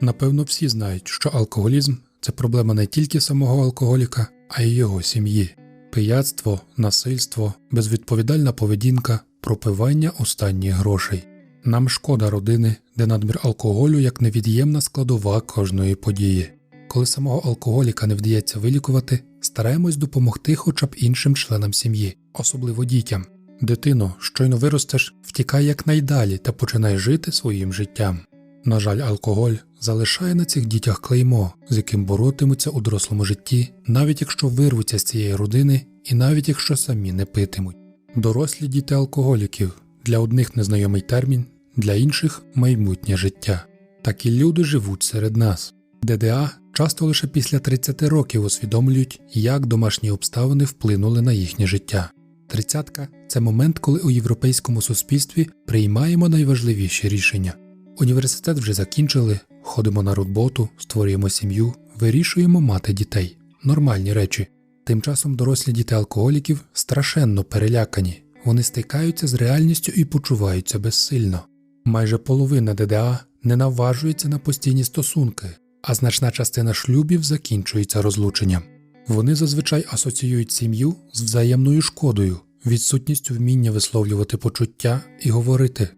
Напевно, всі знають, що алкоголізм це проблема не тільки самого алкоголіка, а й його сім'ї. Пияцтво, насильство, безвідповідальна поведінка, пропивання останніх грошей. Нам шкода родини, де надмір алкоголю як невід'ємна складова кожної події. Коли самого алкоголіка не вдається вилікувати, стараємось допомогти хоча б іншим членам сім'ї, особливо дітям. Дитино, щойно виростеш, втікай якнайдалі та починай жити своїм життям. На жаль, алкоголь залишає на цих дітях клеймо, з яким боротимуться у дорослому житті, навіть якщо вирвуться з цієї родини і навіть якщо самі не питимуть. Дорослі діти алкоголіків для одних незнайомий термін, для інших майбутнє життя. Такі люди живуть серед нас. ДДА часто лише після 30 років усвідомлюють, як домашні обставини вплинули на їхнє життя. Тридцятка це момент, коли у європейському суспільстві приймаємо найважливіші рішення. Університет вже закінчили, ходимо на роботу, створюємо сім'ю, вирішуємо мати дітей. Нормальні речі. Тим часом дорослі діти алкоголіків страшенно перелякані, вони стикаються з реальністю і почуваються безсильно. Майже половина ДДА не наважується на постійні стосунки, а значна частина шлюбів закінчується розлученням. Вони зазвичай асоціюють сім'ю з взаємною шкодою, відсутністю вміння висловлювати почуття і говорити.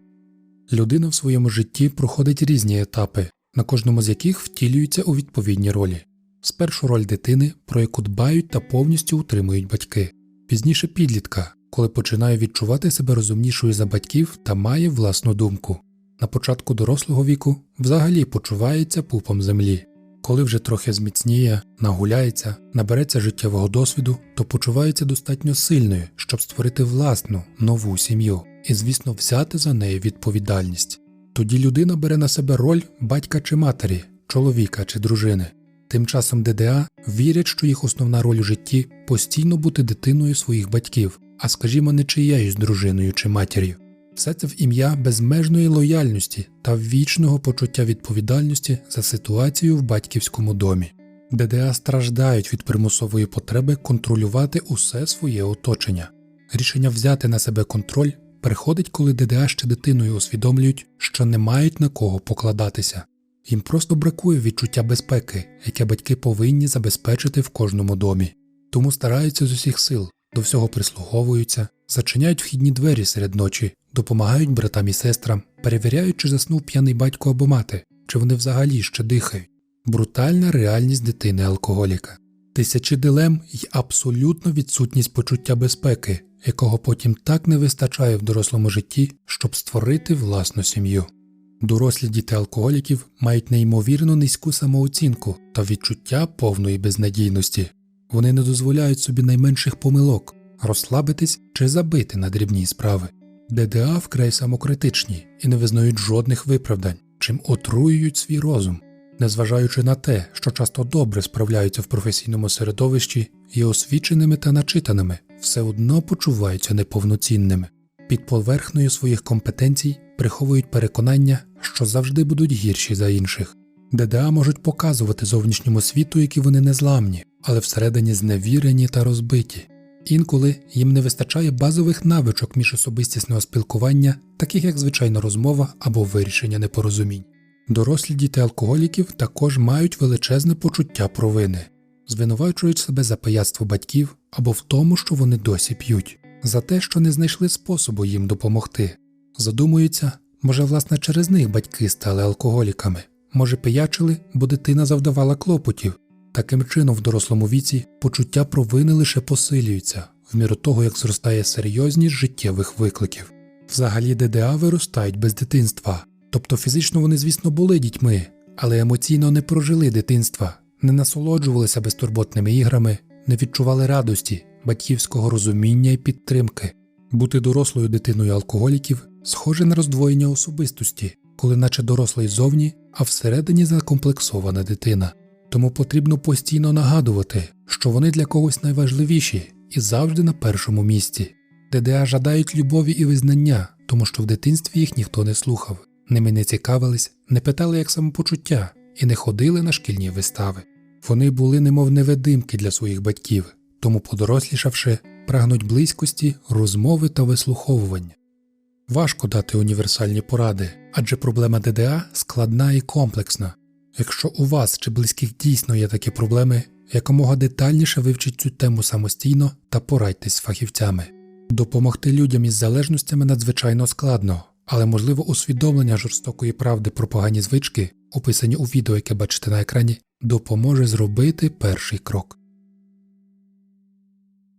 Людина в своєму житті проходить різні етапи, на кожному з яких втілюється у відповідні ролі. Спершу роль дитини, про яку дбають та повністю утримують батьки, пізніше підлітка, коли починає відчувати себе розумнішою за батьків та має власну думку. На початку дорослого віку взагалі почувається пупом землі. Коли вже трохи зміцніє, нагуляється, набереться життєвого досвіду, то почувається достатньо сильною, щоб створити власну нову сім'ю і, звісно, взяти за неї відповідальність. Тоді людина бере на себе роль батька чи матері, чоловіка чи дружини. Тим часом ДДА вірять, що їх основна роль у житті постійно бути дитиною своїх батьків, а скажімо, не чиєюсь дружиною чи матір'ю. Все це в ім'я безмежної лояльності та вічного почуття відповідальності за ситуацію в батьківському домі. ДДА страждають від примусової потреби контролювати усе своє оточення. Рішення взяти на себе контроль приходить, коли ДДА ще дитиною усвідомлюють, що не мають на кого покладатися. Їм просто бракує відчуття безпеки, яке батьки повинні забезпечити в кожному домі. Тому стараються з усіх сил, до всього прислуговуються, зачиняють вхідні двері серед ночі, допомагають братам і сестрам, перевіряють, чи заснув п'яний батько або мати, чи вони взагалі ще дихають. Брутальна реальність дитини алкоголіка, тисячі дилем і абсолютна відсутність почуття безпеки, якого потім так не вистачає в дорослому житті, щоб створити власну сім'ю. Дорослі діти алкоголіків мають неймовірно низьку самооцінку та відчуття повної безнадійності. Вони не дозволяють собі найменших помилок, розслабитись чи забити на дрібні справи. ДДА вкрай самокритичні і не визнають жодних виправдань, чим отруюють свій розум, незважаючи на те, що часто добре справляються в професійному середовищі, є освіченими та начитаними, все одно почуваються неповноцінними. Під поверхнею своїх компетенцій приховують переконання, що завжди будуть гірші за інших. ДДА можуть показувати зовнішньому світу, які вони незламні, але всередині зневірені та розбиті. Інколи їм не вистачає базових навичок міжособистісного спілкування, таких як звичайна розмова або вирішення непорозумінь. Дорослі діти алкоголіків також мають величезне почуття провини, звинувачують себе за пияцтво батьків або в тому, що вони досі п'ють, за те, що не знайшли способу їм допомогти. Задумуються, може, власне, через них батьки стали алкоголіками, може, пиячили, бо дитина завдавала клопотів. Таким чином, в дорослому віці почуття провини лише посилюються, в міру того, як зростає серйозність життєвих викликів. Взагалі ДДА виростають без дитинства, тобто фізично вони, звісно, були дітьми, але емоційно не прожили дитинства, не насолоджувалися безтурботними іграми, не відчували радості, батьківського розуміння і підтримки. Бути дорослою дитиною алкоголіків схоже на роздвоєння особистості, коли наче дорослий зовні, а всередині закомплексована дитина. Тому потрібно постійно нагадувати, що вони для когось найважливіші і завжди на першому місці. ДДА жадають любові і визнання, тому що в дитинстві їх ніхто не слухав, ними не цікавились, не питали як самопочуття і не ходили на шкільні вистави. Вони були немов невидимки для своїх батьків, тому, подорослішавши, прагнуть близькості, розмови та вислуховування. Важко дати універсальні поради, адже проблема ДДА складна і комплексна. Якщо у вас чи близьких дійсно є такі проблеми, якомога детальніше вивчіть цю тему самостійно та порадьтесь з фахівцями. Допомогти людям із залежностями надзвичайно складно, але можливо усвідомлення жорстокої правди про погані звички, описані у відео, яке бачите на екрані, допоможе зробити перший крок.